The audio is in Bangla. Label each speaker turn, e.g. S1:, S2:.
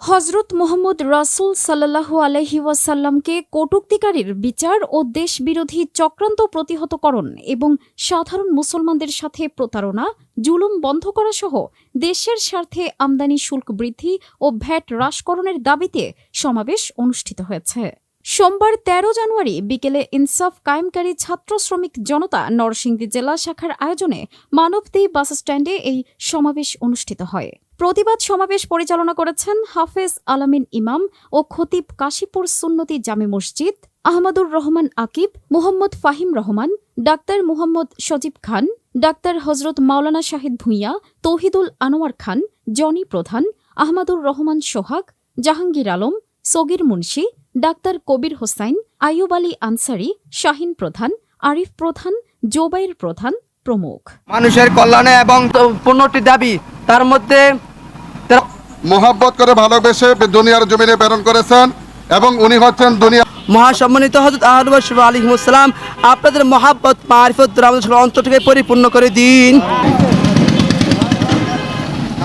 S1: হজরত মোহাম্মদ রাসুল সাল্লাহু আলহি ওয়াসাল্লামকে কটুক্তিকারীর বিচার ও দেশবিরোধী চক্রান্ত প্রতিহতকরণ এবং সাধারণ মুসলমানদের সাথে প্রতারণা, জুলুম বন্ধ করা সহ দেশের স্বার্থে আমদানি শুল্ক বৃদ্ধি ও ভ্যাট হ্রাসকরণের দাবিতে সমাবেশ অনুষ্ঠিত হয়েছে। সোমবার ১৩ জানুয়ারি বিকেলে ইনসাফ কায়েমকারী ছাত্র শ্রমিক জনতা নরসিংদী জেলা শাখার আয়োজনে মানবদেই বাস স্ট্যান্ডে এই সমাবেশ অনুষ্ঠিত হয়। প্রতিবাদ সমাবেশ পরিচালনা করেছেন হাফেজ আলামিন ইমাম ও খতিব কাশীপুর সুন্নতি জামে মসজিদ, আহমদুর রহমান আকিব, মোহাম্মদ ফাহিম রহমান, ডাক্তার মুহম্মদ সজীব খান, ডাক্তার হজরত মাওলানা শাহিদ ভূঁইয়া, তৌহিদুল আনোয়ার খান, জনি প্রধান, আহমদুর রহমান সোহাগ, জাহাঙ্গীর আলম, সগির মুন্সি ডাক্তার কবির হোসাইন আইয়ুব আলী আনসারি শাহিন প্রধান আরিফ প্রধান জোবাইর প্রধান প্রমুখ।
S2: মানুষের কল্যাণে এবং পূর্ণটি দাবি তার মধ্যে
S3: মোহাব্বত করে ভালোবেসে দুনিয়ার জমিনে প্রেরণ করেছেন এবং উনি হচ্ছেন দুনিয়া
S2: মহাসম্মানিত হজরত আহমদ আলী আপনাদের মহাব্বত মারিফত আমাদের অন্তরটাকে পরিপূর্ণ করে দিন।